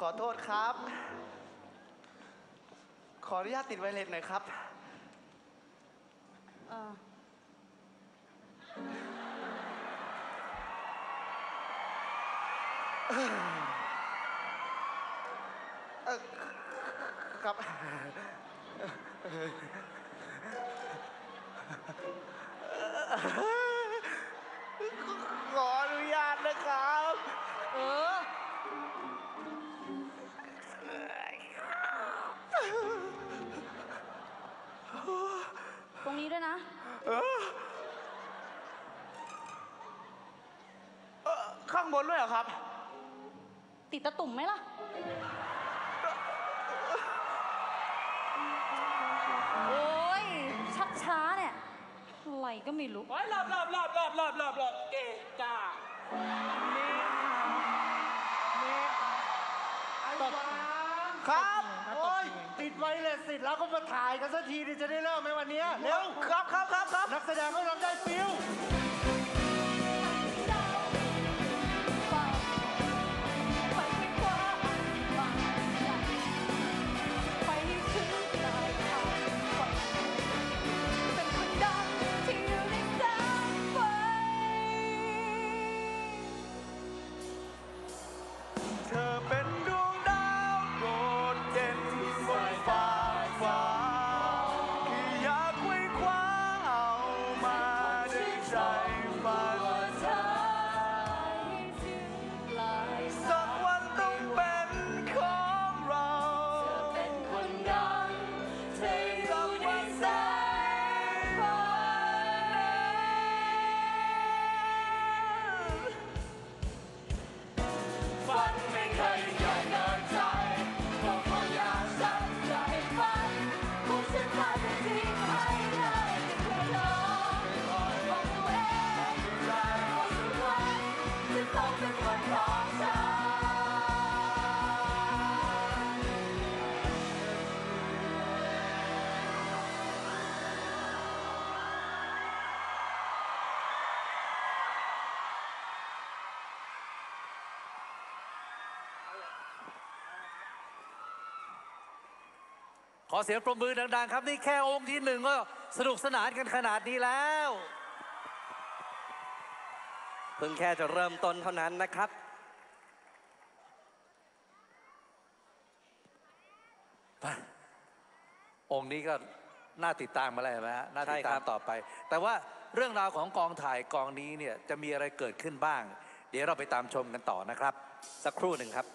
ขอโทษครับ ขออนุญาตติดไวเลสหน่อยครับ เออเออครับข ด้วยนะเออข้างบนด้วยเหรอครับ ติดตะตุ่มไหมล่ะ โอ้ย ชักช้าเนี่ยอะไรก็ไม่รู้ โอ้ยหลบหลบหลบหลบหลบหลบหลบเกะกะ ครับโอ้ยติดไวเลสสิทธิ์แล้วก็มาถ่ายกันสักทีดิจะได้เริ่มไหมวันเนี้ยเร็วครับครับครับครับนักแสดงก็รับได้ฟิล ต้องเป็นวันของฉันขอเสียงปรบมือดังๆ ครับ นี่แค่องค์ที่หนึ่งก็สนุกสนานกันขนาดนี้แล้ว เพิ่งแค่จะเริ่มต้นเท่านั้นนะครับ องค์นี้ก็น่าติดตามมาแล้วนะฮะน่าติดใช่คตารัมบต่อไป แต่ว่าเรื่องราวของกองถ่ายกองนี้เนี่ยจะมีอะไรเกิดขึ้นบ้าง เดี๋ยวเราไปตามชมกันต่อนะครับ สักครู่หนึ่งครับ